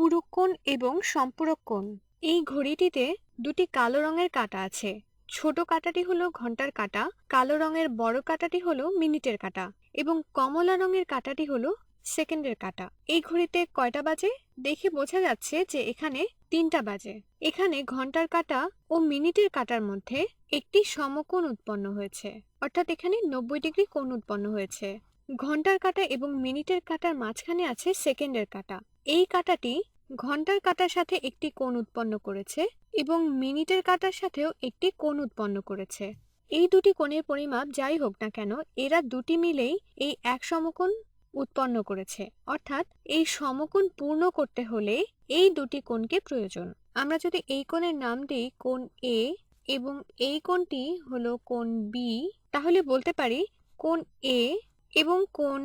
পূরক কোণ এবং সম্পূরক কোণ এই ঘড়িটিতে দুটি কালো রঙের কাঁটা আছে। ছোট কাঁটাটি হলো ঘণ্টার কাটা, কালো রঙের বড় কাঁটাটি হলো মিনিটের কাটা এবং কমলা রঙের কাঁটাটি হলো সেকেন্ডের কাঁটা। এই ঘড়িতে কয়টা বাজে? দেখে বোঝা যাচ্ছে যে এখানে তিনটা বাজে। এখানে ঘণ্টার কাঁটা ও মিনিটের কাটার মধ্যে একটি সমকোণ উৎপন্ন হয়েছে। অর্থাৎ এখানে নব্বই ডিগ্রি কোণ উৎপন্ন হয়েছে। ঘণ্টার কাটা এবং মিনিটের কাঁটার মাঝখানে আছে সেকেন্ডের কাঁটা। এই কাঁটাটি ঘণ্টার কাঁটার সাথে একটি কোণ উৎপন্ন করেছে এবং মিনিটের কাঁটার সাথেও একটি কোণ উৎপন্ন করেছে। এই দুটি কোণের পরিমাপ যাই হোক না কেন, এরা দুটি মিলেই এই এক সমকোণ উৎপন্ন করেছে। অর্থাৎ এই সমকোণ পূর্ণ করতে হলে এই দুটি কোণকে প্রয়োজন। আমরা যদি এই কোণের নাম দিই কোণ এ এবং এই কোণটি হলো কোণ বি তাহলে বলতে পারি কোণ এ এবং কোণ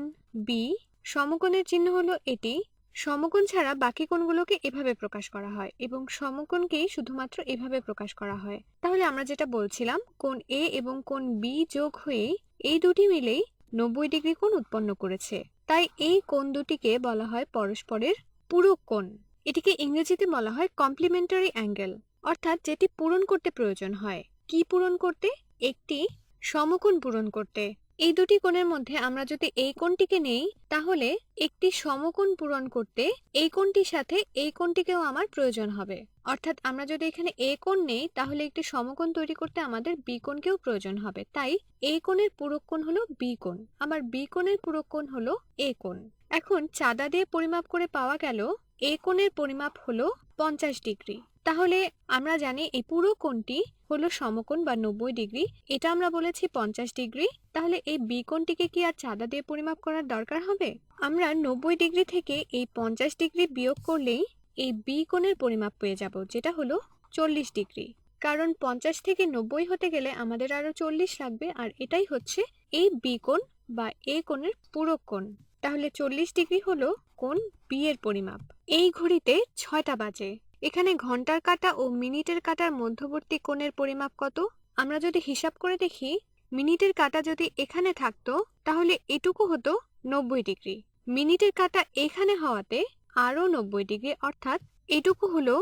বি সমকোণের চিহ্ন হলো এটি সমকোণ ছাড়া বাকি কোণগুলোকে এভাবে প্রকাশ করা হয় এবং সমকোণকেই শুধুমাত্র এভাবে প্রকাশ করা হয়। তাহলে আমরা যেটা বলছিলাম, কোণ এ এবং কোণ বি যোগ হয়ে এই দুটি মিলেই নব্বই ডিগ্রি কোণ উৎপন্ন করেছে। তাই এই কোণ দুটিকে বলা হয় পরস্পরের পূরক কোণ। এটিকে ইংরেজিতে বলা হয় কমপ্লিমেন্টারি অ্যাঙ্গেল অর্থাৎ যেটি পূরণ করতে প্রয়োজন হয়। কি পূরণ করতে? একটি সমকোণ পূরণ করতে। এই দুটি কোণের মধ্যে আমরা যদি এই কোণটিকে নেই, তাহলে একটি সমকোণ পূরণ করতে এই কোণটির সাথে এই কোণটিকেও আমার প্রয়োজন হবে। অর্থাৎ আমরা যদি এখানে এ কোণ নেই, তাহলে একটি সমকোণ তৈরি করতে আমাদের বি কোণকেও প্রয়োজন হবে। তাই এই কোণের পূরক কোণ হলো বি কোণ। আবার বি কোণের পূরক কোণ হলো এ কোণ। এখন চাঁদা দিয়ে পরিমাপ করে পাওয়া গেল এ কোণের পরিমাপ হলো পঞ্চাশ ডিগ্রি। তাহলে আমরা জানি এই পুরো কোণটি হলো সমকোণ বা নব্বই ডিগ্রি। এটা আমরা বলেছি পঞ্চাশ ডিগ্রি। তাহলে এই বি কোণটিকে কি আর চাঁদা দিয়ে পরিমাপ করার দরকার হবে? আমরা নব্বই ডিগ্রি থেকে এই পঞ্চাশ ডিগ্রি বিয়োগ করলেই এই বি কোণের পরিমাপ পেয়ে যাব, যেটা হলো চল্লিশ ডিগ্রি। কারণ পঞ্চাশ থেকে নব্বই হতে গেলে আমাদের আরও চল্লিশ লাগবে, আর এটাই হচ্ছে এই বি কোণ বা এ কোণের পুরো কোণ। তাহলে চল্লিশ ডিগ্রি হলো কোণ বি এর পরিমাপ। এই ঘড়িতে ছয়টা বাজে। এখানে ঘণ্টার কাঁটা ও মিনিটের কাটার মধ্যবর্তী কোণের পরিমাপ কত? আমরা যদি হিসাব করে দেখি, মিনিটের কাঁটা যদি এখানে থাকতো, তাহলে এটুকু হতো নব্বই ডিগ্রি। মিনিটের কাটা এখানে হওয়াতে আরও নব্বই ডিগ্রি, অর্থাৎ এটুকু হলো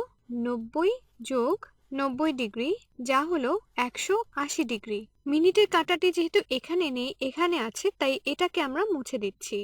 নব্বই যোগ নব্বই ডিগ্রি, যা হলো একশো আশি ডিগ্রি। মিনিটের কাঁটাটি যেহেতু এখানে নেই, এখানে আছে, তাই এটাকে আমরা মুছে দিচ্ছি।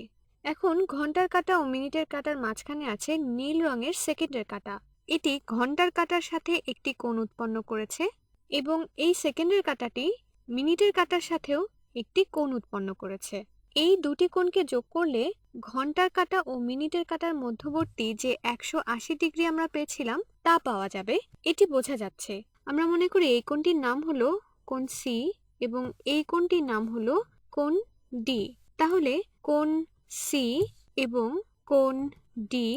এখন ঘণ্টার কাঁটা ও মিনিটের কাঁটার মাঝখানে আছে নীল রঙের সেকেন্ডের কাঁটা। এটি ঘণ্টার কাঁটার সাথে একটি কোণ উৎপন্ন করেছে এবং এই সেকেন্ডের কাঁটাটি মিনিটের কাঁটার সাথেও একটি কোণ উৎপন্ন করেছে। এই দুটি কোণকে যোগ করলে ঘণ্টার কাঁটা ও মিনিটের কাঁটার মধ্যবর্তী যে একশো আশি ডিগ্রি আমরা পেয়েছিলাম, তা পাওয়া যাবে। এটি বোঝা যাচ্ছে। আমরা মনে করি এই কোণটির নাম হলো কোণ সি এবং এই কোণটির নাম হলো কোণ ডি। তাহলে কোণ সি এবং কোণ ডি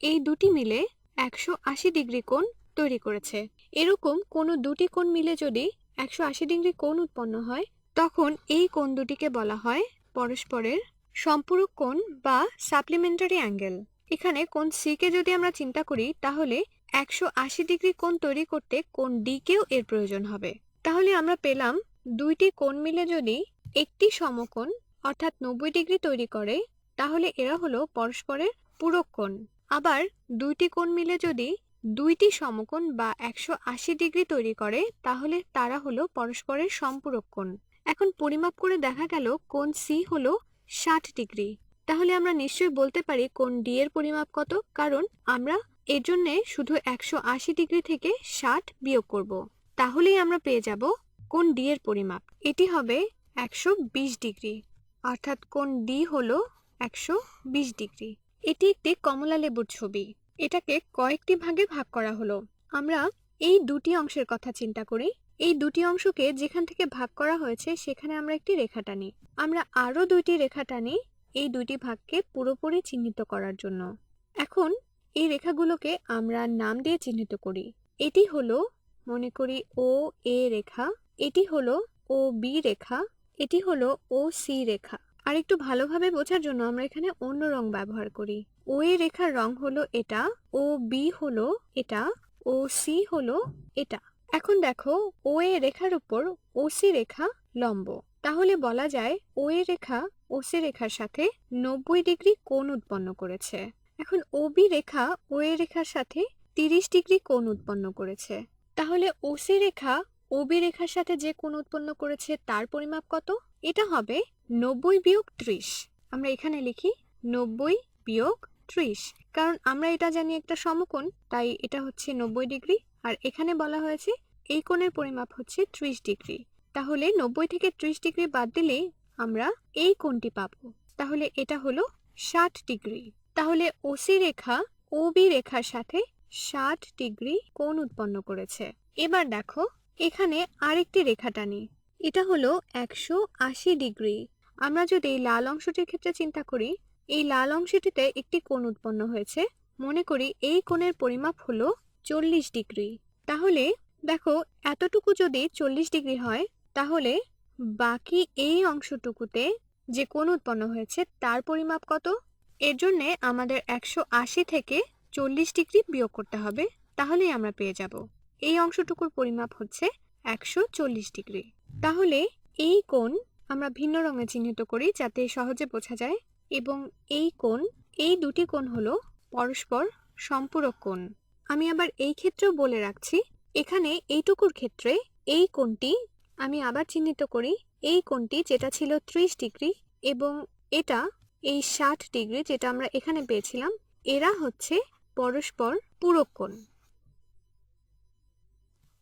এই দুটি মিলে একশো আশি ডিগ্রি কোণ তৈরি করেছে। এরকম কোনো দুটি কোণ মিলে যদি একশো আশি ডিগ্রি কোণ উৎপন্ন হয়, তখন এই কোণ দুটিকে বলা হয় পরস্পরের সম্পূরক কোণ বা সাপ্লিমেন্টারি অ্যাঙ্গেল। এখানে কোণ সি কে যদি আমরা চিন্তা করি, তাহলে একশো আশি ডিগ্রি কোণ তৈরি করতে কোণ ডি কেও এর প্রয়োজন হবে। তাহলে আমরা পেলাম দুইটি কোণ মিলে যদি একটি সমকোণ অর্থাৎ নব্বই ডিগ্রি তৈরি করে তাহলে এরা হলো পরস্পরের পূরক কোণ। আবার দুইটি কোণ মিলে যদি দুইটি সমকোণ বা একশো আশি ডিগ্রি তৈরি করে, তাহলে তারা হলো পরস্পরের সম্পূরক কোণ। এখন পরিমাপ করে দেখা গেল কোণ সি হলো ষাট ডিগ্রি। তাহলে আমরা নিশ্চয়ই বলতে পারি কোণ ডি এর পরিমাপ কত, কারণ আমরা এর জন্য শুধু একশো আশি ডিগ্রি থেকে ষাট বিয়োগ করব। তাহলেই আমরা পেয়ে যাব কোণ ডি এর পরিমাপ। এটি হবে একশো বিশ ডিগ্রি। অর্থাৎ কোণ ডি হলো একশো বিশ ডিগ্রি। এটি একটি কমলা লেবুর ছবি। এটাকে কয়েকটি ভাগে ভাগ করা হলো। আমরা এই দুটি অংশের কথা চিন্তা করি। এই দুটি অংশকে যেখান থেকে ভাগ করা হয়েছে, সেখানে আমরা একটি রেখা টানি। আমরা আরও দুইটি রেখা টানি এই দুটি ভাগকে পুরোপুরি চিহ্নিত করার জন্য। এখন এই রেখাগুলোকে আমরা নাম দিয়ে চিহ্নিত করি। এটি হলো, মনে করি, ও, এ রেখা। এটি হলো, ও, বি রেখা। এটি হলো, ও, সি রেখা। আর একটু ভালোভাবে বোঝার জন্য আমরা এখানে অন্য রং ব্যবহার করি। ও এ রেখার রং হলো এটা ও বি হলো এটা ও সি হলো এটা। এখন দেখো ও এ রেখার উপর ও সি রেখা লম্ব। তাহলে বলা যায় ও এ রেখা ও সি রেখার সাথে নব্বই ডিগ্রি কোণ উৎপন্ন করেছে। এখন ওবি রেখা ও এ রেখার সাথে তিরিশ ডিগ্রি কোণ উৎপন্ন করেছে। তাহলে ওসি রেখা ওবি রেখার সাথে যে কোণ উৎপন্ন করেছে, তার পরিমাপ কত? এটা হবে নব্বই বিয়োগ ত্রিশ। আমরা এখানে লিখি নব্বই বিয়োগ ত্রিশ। কারণ আমরা এটা জানি একটা সমকোণ, তাই এটা হচ্ছে নব্বই ডিগ্রি। আর এখানে বলা হয়েছে এই কোণের পরিমাপ হচ্ছে ত্রিশ ডিগ্রি। তাহলে নব্বই থেকে ত্রিশ ডিগ্রি বাদ দিলে আমরা এই কোণটি পাব। তাহলে এটা হলো ষাট ডিগ্রি। তাহলে ওসি রেখা ওবি রেখার সাথে ষাট ডিগ্রি কোণ উৎপন্ন করেছে। এবার দেখো, এখানে আরেকটি রেখা টানি। এটা হলো একশো আশি ডিগ্রি। আমরা যদি লাল অংশটির ক্ষেত্রে চিন্তা করি, এই লাল অংশটিতে একটি কোণ উৎপন্ন হয়েছে। মনে করি এই কোণের পরিমাপ হলো চল্লিশ ডিগ্রি। তাহলে দেখো, এতটুকু যদি চল্লিশ ডিগ্রি হয়, তাহলে বাকি এই অংশটুকুতে যে কোণ উৎপন্ন হয়েছে, তার পরিমাপ কত? এর জন্যে আমাদের একশো আশি থেকে চল্লিশ ডিগ্রি বিয়োগ করতে হবে। তাহলেই আমরা পেয়ে যাব। এই অংশটুকুর পরিমাপ হচ্ছে একশো চল্লিশ ডিগ্রি। তাহলে এই কোণ আমরা ভিন্ন রঙে চিহ্নিত করি যাতে সহজে বোঝা যায় এবং এই কোণ, এই দুটি কোণ হলো পরস্পর সম্পূরক কোণ। আমি আবার এই ক্ষেত্রেও বলে রাখছি, এখানে এইটুকুর ক্ষেত্রে এই কোণটি আমি আবার চিহ্নিত করি, এই কোণটি যেটা ছিল ত্রিশ ডিগ্রি এবং এটা এই ষাট ডিগ্রি যেটা আমরা এখানে পেয়েছিলাম, এরা হচ্ছে পরস্পর পূরক কোণ।